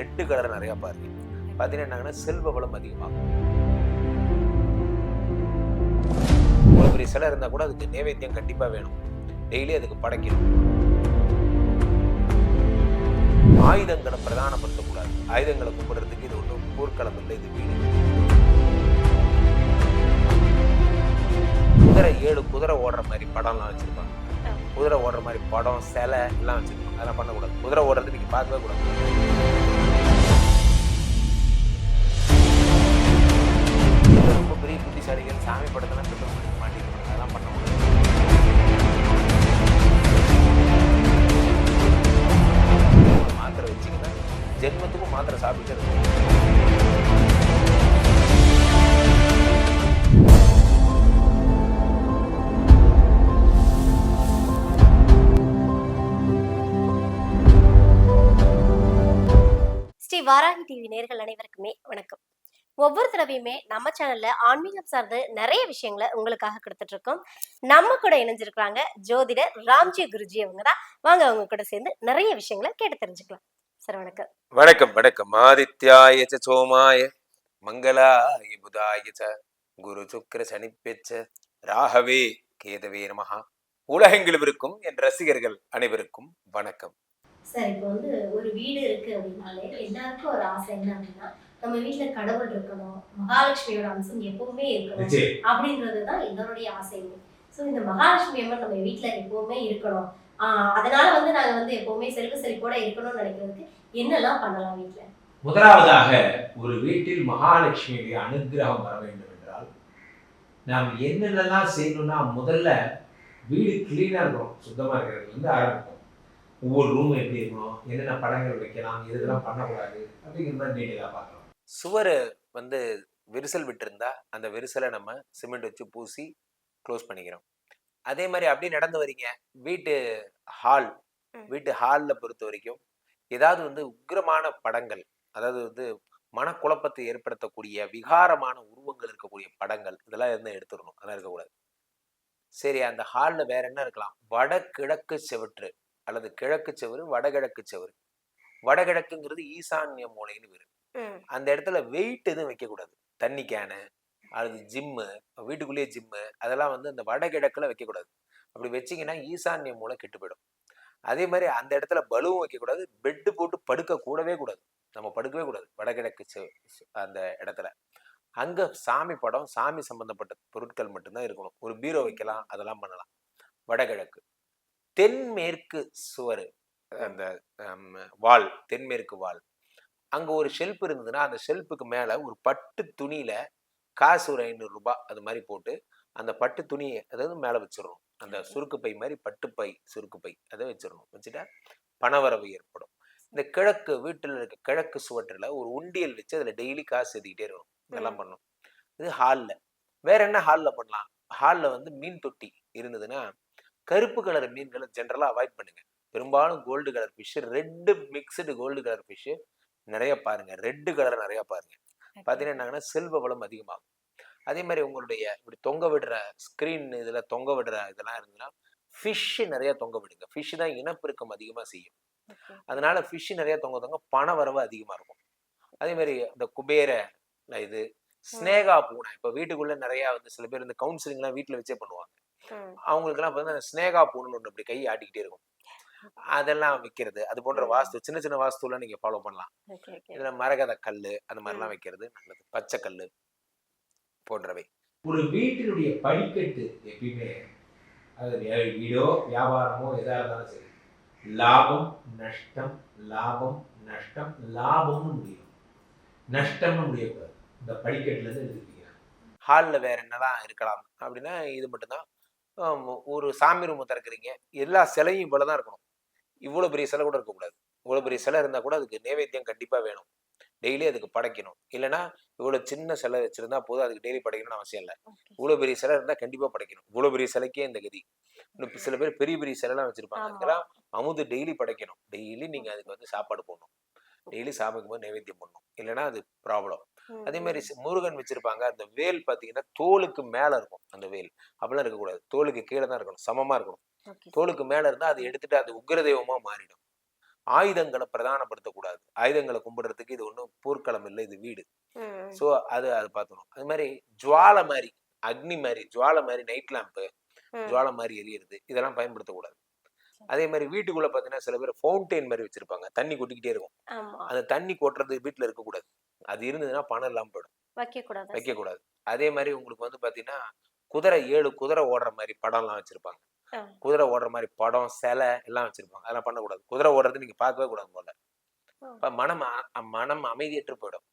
Red colour நிறையா பாருங்க. பார்த்தீங்கன்னா என்னங்கன்னா செல்வ வளம் அதிகமாகும். இவ்வளோ பெரிய சிலை இருந்தால் கூட அதுக்கு நைவேத்தியம் கண்டிப்பாக வேணும். டெய்லி அதுக்கு படைக்கணும். ஆயுதங்களை பிரதானப்படுத்தக்கூடாது. ஆயுதங்களை கும்பிடுறதுக்கு இது ஒன்றும் போர்க்களம் இல்லை இது வீடு. குதிரை ஏழு குதிரை ஓடுற மாதிரி படம்லாம் வச்சுருப்பாங்க. குதிரை ஓடுற மாதிரி படம் சிலை எல்லாம் வச்சுருப்பாங்க. அதெல்லாம் பண்ணக்கூடாது. குதிரை ஓடுறது நீங்கள் பார்க்கவே கூடாது. பெரிய சாமி படத்தெல்லாம் பிரிப்பேர் பண்ணி மாட்டிருப்பாங்க அதெல்லாம் பண்ணக்கூடாது மாத்திரை வச்சிங்கன்னா ஜென்மத்துக்கும் மாத்திரை சாப்பிட்டு ஸ்ரீ வாராகி டிவி நேர்கள் அனைவருக்குமே வணக்கம். ஒவ்வொரு தடவையுமே நம்ம சேனல்ல ஆன்மீகம் சார்ந்து நிறைய விஷயங்களை உங்களுக்காக கொடுத்துட்டு இருக்கோம் நம்ம கூட இணைஞ்சிருக்கிறாங்க ஜோதிடர் ராம்ஜி குருஜி அவங்க தான். வாங்க அவங்க கூட சேர்ந்து நிறைய விஷயங்களை கேட்டு தெரிஞ்சுக்கலாம். சார் வணக்கம். வணக்கம் வணக்கம். ஆதித்யாய ச சோமாய மங்களாய புதாய ச குரு சுக்கர சனிப்பெச்ச ராகவே கேதவே நமஹா. உலகெங்கிலும் இருக்கும் என் ரசிகர்கள் அனைவருக்கும் வணக்கம். சார் இப்போ வந்து ஒரு வீடு இருக்கு அப்படின்னாலே எல்லாருக்கும் ஒரு ஆசை என்ன அப்படின்னா நம்ம வீட்டுல கடவுள் இருக்கணும் மகாலட்சுமியோட அம்சம் எப்பவுமே இருக்கணும் அப்படின்றது தான் எல்லாருடைய ஆசையுமே ஸோ இந்த மகாலட்சுமி அம்மன் நம்ம வீட்ல எப்பவுமே இருக்கணும். ஆஹ் அதனால வந்து நாங்க வந்து எப்பவுமே செல்வ செழிப்போட இருக்கணும்னு நினைக்கிறதுக்கு என்னெல்லாம் பண்ணலாம் வீட்ல? முதலாவதாக ஒரு வீட்டில் மகாலட்சுமியுடைய அனுகிரகம் வர வேண்டும் என்றால் நாம் என்னென்னலாம் செய்யணும்னா முதல்ல வீடு கிளீனாக இருக்கணும். சுத்தமாக இருக்கிறதுலேருந்து ஆரம்பிக்கும் ஒவ்வொரு ரூம் எப்படி இருக்கணும்? என்னென்ன படங்கள் வைக்கலாம்? எது இதெல்லாம் பண்ணக்கூடாது? அப்படிங்கிற மாதிரி டீட்டெயிலாக பார்க்கலாம் சுவர் வந்து விரிசல் விட்டிருந்தா அந்த விரிசலை நம்ம சிமெண்ட் வச்சு பூசி க்ளோஸ் பண்ணிக்கிறோம். அதே மாதிரி அப்படியே நடந்து வரீங்க வீட்டு ஹால். வீட்டு ஹாலில் பொறுத்த வரைக்கும் ஏதாவது வந்து உக்கிரமான படங்கள் அதாவது வந்து மனக்குழப்பத்தை ஏற்படுத்தக்கூடிய விகாரமான உருவங்கள் இருக்கக்கூடிய படங்கள் இதெல்லாம் இருந்து எடுத்துடணும். அதெல்லாம் இருக்கக்கூடாது. சரி அந்த ஹாலில் வேற என்ன இருக்கலாம்? வடகிழக்கு செவற்று அல்லது கிழக்கு செவரு வடகிழக்கு செவரு வடகிழக்குங்கிறது ஈசான்ய மூலைன்னு பேரு. அந்த இடத்துல வெயிட் எதுவும் வைக்கக்கூடாது. தண்ணி கேனு அல்லது ஜிம்மு வீட்டுக்குள்ளேயே ஜிம்மு அதெல்லாம் வந்து அந்த வடகிழக்குல வைக்கக்கூடாது. அப்படி வச்சீங்கன்னா ஈசான்ய மூளை கெட்டு போயிடும் அதே மாதிரி அந்த இடத்துல பலுவும் வைக்கக்கூடாது. பெட்டு போட்டு படுக்க கூடவே கூடாது. நம்ம படுக்கவே கூடாது. வடகிழக்கு அந்த இடத்துல. அங்க சாமி படம் சாமி சம்பந்தப்பட்ட பொருட்கள் மட்டும்தான் இருக்கணும். ஒரு பீரோ வைக்கலாம் அதெல்லாம் பண்ணலாம். வடகிழக்கு தென்மேற்கு சுவர் அந்த வால் தென்மேற்கு வால். அங்க ஒரு ஷெல்ஃப் இருந்ததுன்னா அந்த ஷெல்ஃபுக்கு மேல ஒரு பட்டு துணியில காசு ஒரு ஐநூறு ரூபாய் அது மாதிரி போட்டு அந்த பட்டு துணியை அதாவது மேல வச்சிடணும். அந்த சுருக்கு பை மாதிரி பட்டு பை சுருக்கு பை அதை வச்சிடணும். வச்சுட்டா பணவரவு ஏற்படும். இந்த கிழக்கு வீட்டில் இருக்க கிழக்கு சுவற்றில் ஒரு உண்டியல் வச்சு அதில் டெய்லி காசு எழுதிக்கிட்டே இருக்கணும். இதெல்லாம் பண்ணணும். இது ஹாலில் வேற என்ன ஹாலில் பண்ணலாம்? ஹாலில் வந்து மீன் தொட்டி இருந்ததுன்னா கருப்பு கலர் மீன்களை ஜென்ரலாக அவாய்ட் பண்ணுங்க. பெரும்பாலும் gold colour fish red mixed gold colour fish நிறைய பாருங்க. ரெட்டு கலர் நிறைய பாருங்க. பார்த்தீங்கன்னா என்னங்கன்னா செல்வ வளம் அதிகமாகும். அதே மாதிரி உங்களுடைய இப்படி தொங்க விடுற ஸ்க்ரீன் இதில் தொங்க விடுற இதெல்லாம் இருந்ததுன்னா ஃபிஷ் நிறைய தொங்க விடுங்க. ஃபிஷ் தான் இனப்பெருக்கம் அதிகமாக செய்யும். அதனால ஃபிஷ் நிறைய தொங்க தொங்க பண வரவு அதிகமாக இருக்கும். அதே மாதிரி இந்த குபேர இது ஸ்னேகா பூனை இப்போ வீட்டுக்குள்ள நிறைய வந்து சில பேர் இந்த கவுன்சிலிங்லாம் வீட்டில் வச்சே பண்ணுவாங்க. அவங்களுக்குலாம் வந்து ஸ்னேகா பூனை ஒன்று இப்படி கை ஆட்டிக்கிட்டே இருக்கும். அதெல்லாம் விற்கிறது அது போன்ற. வாஸ்து சின்ன சின்ன வாஸ்துலாம் நீங்க ஃபாலோ பண்ணலாம். Okay okay. இதுல மரகத கல்லு அந்த மாதிரிலாம் வைக்கிறது. நல்லது. பச்சை கல்லு போன்றவை. ஒரு வீட்டினுடைய படிக்கட்டு எப்பயுமே அது வீடோ வியாபாரமோ எதா இருந்தாலும் சரி லாபம் நஷ்டம் லாபம் நஷ்டம் லாபம்னு முடியும். நஷ்டம்னு முடியக்கூடாது. இந்த படிக்கட்டுல இருந்து எடுத்துக்கிட்டீங்க ஹாலில் வேற என்னலாம் இருக்கலாம் அப்படின்னா இது மட்டும்தான். ஒரு சாமி ரூம் திறக்கிறீங்க. எல்லா சிலையும் இவ்வளோ தான் இருக்கணும். இவ்வளோ பெரிய சிலை கூட இருக்கக்கூடாது. இவ்வளோ பெரிய சிலை இருந்தால் கூட அதுக்கு நைவேத்தியம் கண்டிப்பாக வேணும். டெய்லி அதுக்கு படைக்கணும். இல்லைன்னா இவ்வளோ சின்ன சிலை வச்சிருந்தா போதும் அதுக்கு டெய்லி படைக்கணும்னு அவசியம் இல்லை. இவ்வளோ பெரிய சிலை இருந்தால் கண்டிப்பாக படைக்கணும். இவ்வளோ பெரிய சிலைக்கே இந்த கதி. இன்னும் சில பேர் பெரிய பெரிய சிலைலாம் வச்சிருப்பாங்க. அதுக்கெல்லாம் அமுது டெய்லி படைக்கணும். டெய்லி நீங்கள் அதுக்கு வந்து சாப்பாடு போடணும். டெய்லி சாமிக்கும் போது நைவேத்தியம் பண்ணணும் இல்லைன்னா அது ப்ராப்ளம். அதே மாதிரி முருகன் வச்சிருப்பாங்க. அந்த வேல் பார்த்தீங்கன்னா தோலுக்கு மேல இருக்கும் அந்த வேல். அப்படிலாம் இருக்கக்கூடாது. தோலுக்கு கீழே தான் இருக்கணும். சமமா இருக்கணும். தோலுக்கு மேல இருந்தா அதை எடுத்துட்டு அது உக்கிர தெய்வமா மாறிடும். ஆயுதங்களை பிரதானப்படுத்தக்கூடாது. ஆயுதங்களை கும்பிடுறதுக்கு இது ஒன்றும் போர்க்களம் இல்லை இது வீடு. ஸோ அது அது பார்த்துக்கணும் அது மாதிரி ஜுவாலை மாதிரி அக்னி மாதிரி ஜுவாலை மாதிரி நைட் லேம்ப்பு. ஜுவாலை மாதிரி எரியறது இதெல்லாம் பயன்படுத்தக்கூடாது. அதே மாதிரி வீட்டுக்குள்ள பார்த்தீங்கன்னா சில பேர் ஃபவுண்டைன் மாதிரி வச்சிருப்பாங்க. தண்ணி கொட்டிக்கிட்டே இருக்கும். அந்த தண்ணி கொட்டுறது வீட்டில் இருக்கக்கூடாது. அது இருந்ததுன்னா பணம் இல்லாமல் போயிடும். வைக்க கூடாது வைக்கக்கூடாது. அதே மாதிரி உங்களுக்கு வந்து பார்த்தீங்கன்னா குதிரை ஏழு குதிரை ஓடுற மாதிரி படம்லாம் வச்சிருப்பாங்க. ஆ. குதிரை ஓடுற மாதிரி படம் சிலை எல்லாம் வச்சிருப்பாங்க. அதெல்லாம் பண்ணக்கூடாது. குதிரை ஓடுறது நீங்க பார்க்கவே கூடாது. இப்ப மனம் மனம் அமைதியற்று போயிடும்.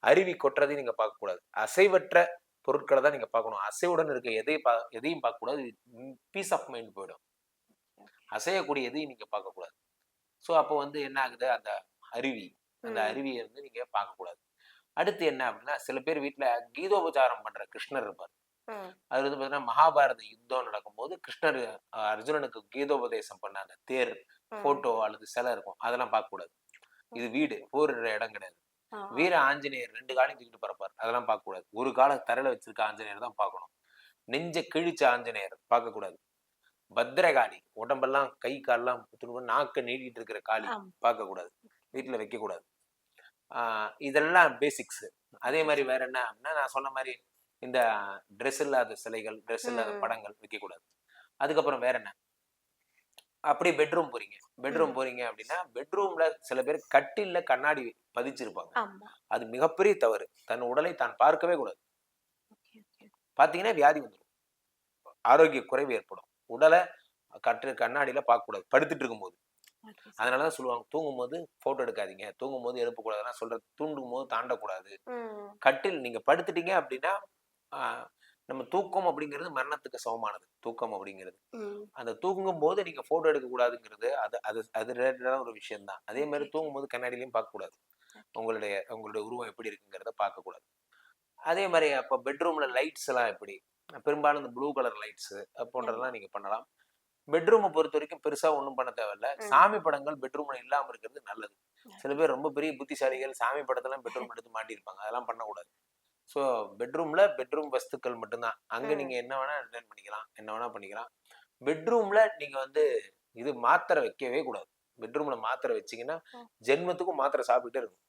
அருவி கொட்டுறதையும் நீங்க பார்க்கக்கூடாது. அசைவற்ற பொருட்களை தான் நீங்க பார்க்கணும். அசைவுடன் இருக்க எதையும் பா எதையும் பார்க்கக்கூடாது. பீஸ் ஆஃப் மைண்ட் போயிடும். அசையக்கூடிய எதையும் நீங்க பார்க்கக்கூடாது. ஸோ அப்போ வந்து என்ன ஆகுது? அந்த அருவி. அந்த. அருவியை வந்து நீங்க பார்க்கக்கூடாது. அடுத்து என்ன அப்படின்னா சில பேர் வீட்டுல கீதோபச்சாரம் பண்ற கிருஷ்ணர் இருப்பார். அது வந்து பார்த்தீங்கன்னா மகாபாரத யுத்தம் நடக்கும்போது கிருஷ்ணர் அர்ஜுனனுக்கு கீதோபதேசம் பண்ண அந்த தேர். போட்டோ அல்லது சிலை இருக்கும். அதெல்லாம் பார்க்க கூடாது இது வீடு போரிடுற இடம் கிடையாது. வீர ஆஞ்சநேயர் ரெண்டு காலையும் தூக்கிட்டு பறப்பார். அதெல்லாம் பார்க்க கூடாது ஒரு கால தரையில வச்சிருக்க ஆஞ்சநேயர் தான் பார்க்கணும். நெஞ்ச கிழிச்ச ஆஞ்சநேயர் பார்க்க கூடாது பத்ரகாளி உடம்பெல்லாம் கை கால்லாம் புத்துணர்வு, நாக்க நீட்டிட்டு இருக்கிற காளி ஆமா. பார்க்க கூடாது வீட்டுல வைக்க கூடாது ஆஹ் இதெல்லாம் பேசிக்ஸ் அதே மாதிரி வேற என்ன? அப்படின்னா நான் சொன்ன மாதிரி இந்த ட்ரெஸ் இல்லாத சிலைகள் ட்ரெஸ் இல்லாத. படங்கள் வைக்கக்கூடாது. அதுக்கப்புறம் வேற என்ன? அப்படி பெட்ரூம் போறீங்க. பெட்ரூம். போறீங்க அப்படின்னா பெட்ரூம்ல சில பேர் கட்டில்ல கண்ணாடி பதிச்சிருப்பாங்க அது மிகப்பெரிய தவறு. தன் உடலை தான் பார்க்கவே கூடாது. பார்த்தீங்கன்னா வியாதி வந்துடும் ஆரோக்கிய குறைவு ஏற்படும். உடலை கட்டு கண்ணாடியில பார்க்க கூடாது படுத்துட்டு இருக்கும்போது. அதனாலதான் சொல்லுவாங்க தூங்கும் போது போட்டோ எடுக்காதீங்க. தூங்கும் போது எழுப்பக்கூடாதுன்னா சொல்றது தூண்டும் போது தாண்டக்கூடாது. கட்டில் நீங்க படுத்துட்டீங்க அப்படின்னா நம்ம தூக்கம் அப்படிங்கிறது மரணத்துக்கு சமமானது. தூக்கம் அப்படிங்கிறது. அந்த தூங்கும் போது நீங்க போட்டோ எடுக்க கூடாதுங்கிறது அது அது அது ரிலேட்டடான ஒரு விஷயம் தான் அதே மாதிரி தூங்கும் போது கண்ணாடிலையும் பார்க்க கூடாது உங்களுடைய உங்களுடைய உருவம் எப்படி இருக்குங்கிறத பார்க்க கூடாது அதே மாதிரி அப்போ பெட்ரூம்ல லைட்ஸ் எல்லாம் எப்படி? பெரும்பாலும் இந்த ப்ளூ கலர் லைட்ஸ் போன்றதெல்லாம் நீங்க பண்ணலாம். பெட்ரூமை பொறுத்த வரைக்கும் பெருசா ஒன்றும் பண்ண தேவையில்ல. சாமி படங்கள் பெட்ரூம்ல இல்லாம இருக்கிறது நல்லது. சில பேர் ரொம்ப பெரிய புத்திசாலிகள் சாமி படத்தெல்லாம் பெட்ரூம் எடுத்து மாட்டியிருப்பாங்க. அதெல்லாம் பண்ணக்கூடாது. ஸோ பெட்ரூம்ல பெட்ரூம் வஸ்துக்கள் மட்டும்தான் அங்க ம். நீங்க என்ன வேணா ரிட்டர்ன் பண்ணிக்கலாம் என்ன வேணா பண்ணிக்கலாம் பெட்ரூம்ல நீங்க வந்து இது மாத்திரை வைக்கவே கூடாது பெட்ரூம்ல மாத்திரை வச்சீங்கன்னா. ஜென்மத்துக்கும் மாத்திரை சாப்பிட்டுட்டே இருக்கும்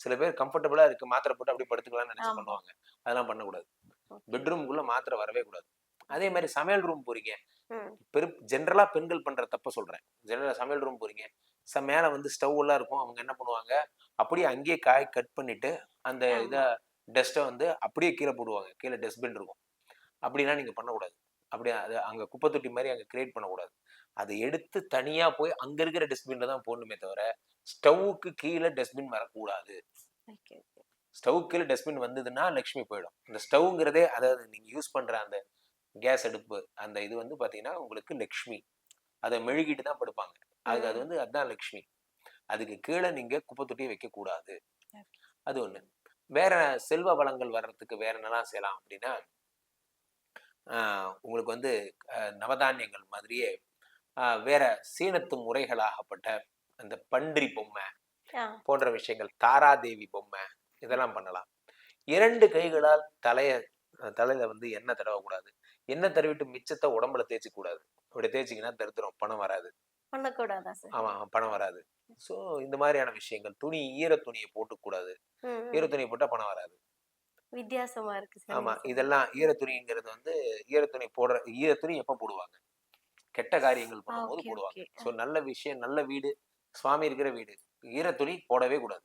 சில பேர் கம்ஃபர்டபுளா இருக்கு மாத்திரை போட்டு அப்படி படுத்துக்கலாம்னு நினைச்சு. பண்ணுவாங்க அதெல்லாம் பண்ணக்கூடாது ஓகே. பெட்ரூம்குள்ள மாத்திரை வரவே கூடாது அதே மாதிரி சமையல் ரூம் போறீங்க ம். பெரு ஜென்ரலா பெண்கள் பண்ற தப்ப சொல்றேன் ஜெனரலா சமையல் ரூம் போறீங்க ச மேல வந்து ஸ்டவ் எல்லாம் இருக்கும் அவங்க என்ன பண்ணுவாங்க அப்படியே அங்கேயே காய் கட் பண்ணிட்டு அந்த. இதை டஸ்ட்டை வந்து அப்படியே கீழே போடுவாங்க. கீழே டஸ்ட்பின் இருக்கும். அப்படிலாம் நீங்க பண்ணக்கூடாது. அப்படியே அது அங்க குப்பை தொட்டி மாதிரி அங்க கிரியேட் பண்ணக்கூடாது. அதை எடுத்து தனியா போய் அங்க இருக்கிற டஸ்ட்பின்ல தான் போடணுமே தவிர ஸ்டவ்வுக்கு கீழே டஸ்ட்பின் வரக்கூடாது ஸ்டவ் கீழே டஸ்ட்பின் வந்ததுன்னா லக்ஷ்மி போயிடும். இந்த ஸ்டவ்ங்கிறதே அதாவது நீங்க யூஸ் பண்ற அந்த கேஸ் அடுப்பு அந்த இது வந்து பாத்தீங்கன்னா உங்களுக்கு லக்ஷ்மி. அதை மெழுகிட்டு தான் படுப்பாங்க. அது அது. வந்து அதுதான் லக்ஷ்மி. அதுக்கு கீழே நீங்க குப்பை தொட்டியை வைக்க கூடாது அது ஒண்ணு. வேற செல்வ வளங்கள் வர்றதுக்கு வேற என்னலாம் செய்யலாம் அப்படின்னா ஆஹ் உங்களுக்கு வந்து நவதானியங்கள் மாதிரியே ஆஹ் வேற சீனத்து முறைகளாகப்பட்ட அந்த பன்றி பொம்மை. போன்ற விஷயங்கள் தாராதேவி பொம்மை இதெல்லாம் பண்ணலாம். இரண்டு கைகளால் தலைய தலையில வந்து எண்ணெய் தடவக்கூடாது. எண்ணெய் தடவிட்டு மிச்சத்தை உடம்புல தேய்ச்சி கூடாது அப்படி தேய்ச்சிங்கன்னா தருத்திரம் பணம் வராது. பண்ணக்கூடாதா ஆமா பணம் வராது. ஸோ இந்த மாதிரியான விஷயங்கள் துணி ஈர துணியை போட்டுக்கூடாது. ம், ம். ஈர துணி போட்டா பணம் வராது. வித்தியாசமா இருக்கு. ஆமா. இதெல்லாம் ஈர துணிங்கிறது வந்து ஈர துணி போடுற ஈர துணி எப்ப போடுவாங்க? கெட்ட காரியங்கள் பண்ணும்போது போடுவாங்க. ஸோ நல்ல விஷயம் நல்ல வீடு சுவாமி இருக்கிற வீடு ஈர துணி போடவே கூடாது.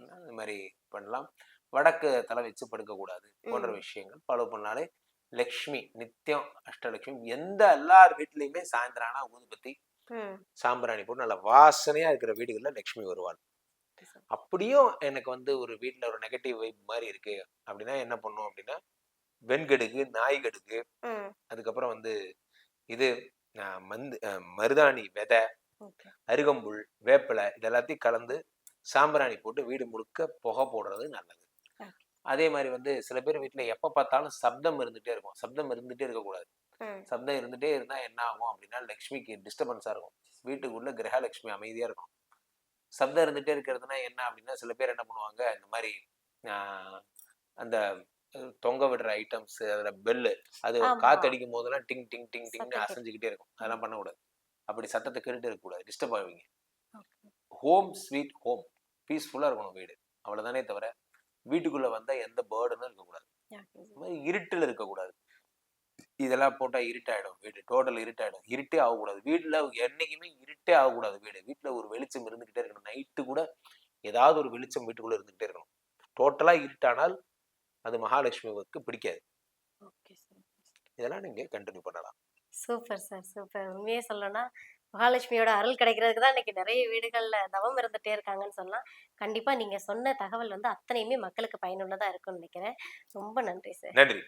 இந்த மாதிரி பண்ணலாம். வடக்கு தலை வச்சு படுக்கக்கூடாது போன்ற. விஷயங்கள். ஃபாலோ பண்ணாலே லக்ஷ்மி நித்தியம் அஷ்டலட்சுமி எந்த எல்லார் வீட்லயுமே சாயந்தரம் ஆனா ஊதுபத்தி சாம்பிராணி போட்டு நல்ல வாசனையா இருக்கிற வீடுகள்ல லக்ஷ்மி வருவாள். அப்படியும் எனக்கு வந்து ஒரு வீட்ல ஒரு நெகட்டிவ் வைப் மாதிரி இருக்கு. அப்படின்னா என்ன பண்ணும் அப்படின்னா வெண்கடுகு நாய்கடுகு ம். அதுக்கப்புறம் வந்து இது மந்து மருதாணி விதை அருகம்புல் வேப்பிலை இது எல்லாத்தையும் கலந்து சாம்பிராணி போட்டு வீடு முழுக்க புகை போடுறது நல்லது. அதே மாதிரி வந்து சில பேர் வீட்டுல எப்ப பார்த்தாலும் சப்தம் இருந்துட்டே இருக்கும். சப்தம் இருந்துட்டே இருக்கக்கூடாது. சப்தம் இருந்துட்டே இருந்தா என்ன ஆகும் அப்படின்னா லக்ஷ்மிக்கு டிஸ்டர்பன்ஸா இருக்கும். வீட்டுக்குள்ள கிரகலட்சுமி அமைதியா இருக்கும். சப்தம் இருந்துட்டே இருக்கிறதுனா என்ன அப்படின்னா சில பேர் என்ன பண்ணுவாங்க இந்த மாதிரி அந்த தொங்க விடுற ஐட்டம்ஸ் அதுல பெல்லு அது. காத்தடிக்கும் போதெல்லாம் டிங் டிங் டிங் டிங்னு. அசைஞ்சுக்கிட்டே இருக்கும். அதெல்லாம் பண்ணக்கூடாது அப்படி சத்தத்தை கேட்டுட்டு இருக்கக்கூடாது டிஸ்டர்ப் ஆவீங்க. ஹோம் ஸ்வீட் ஹோம் பீஸ்ஃபுல்லாக இருக்கணும் வீடு. அவ்வளோதானே தவிர வீட்டுக்குள்ளே வந்தால் எந்த பேர்டுனும் இருக்கக்கூடாது. இருட்டில் இருக்கக்கூடாது. இதெல்லாம் போட்டால் இருட்டாயிடும் வீடு டோட்டல் இருட்டாயிடும். இருட்டே ஆகக்கூடாது. வீட்டில் என்னைக்குமே இருட்டே ஆகக்கூடாது வீடு. வீட்டில் ஒரு வெளிச்சம் இருந்துக்கிட்டே இருக்கணும். நைட்டு கூட ஏதாவது ஒரு வெளிச்சம் வீட்டுக்குள்ளே இருந்துக்கிட்டே இருக்கணும். டோட்டலாக இருட்டானால் அது மகாலட்சுமிக்கு பிடிக்காது. Okay sir. இதெல்லாம் நீங்கள் கண்டினியூ பண்ணலாம். Super sir super. உண்மையே சொல்லணும்னா மகாலட்சுமியோட அருள் கிடைக்கிறதுக்கு தான் இன்னைக்கு நிறைய வீடுகள்ல தவம் இருந்துட்டே இருக்காங்கன்னு சொல்லலாம். கண்டிப்பா நீங்க சொன்ன தகவல் வந்து அத்தனையுமே மக்களுக்கு பயனுள்ளதா இருக்கும்னு நினைக்கிறேன். ரொம்ப நன்றி சார். நன்றி.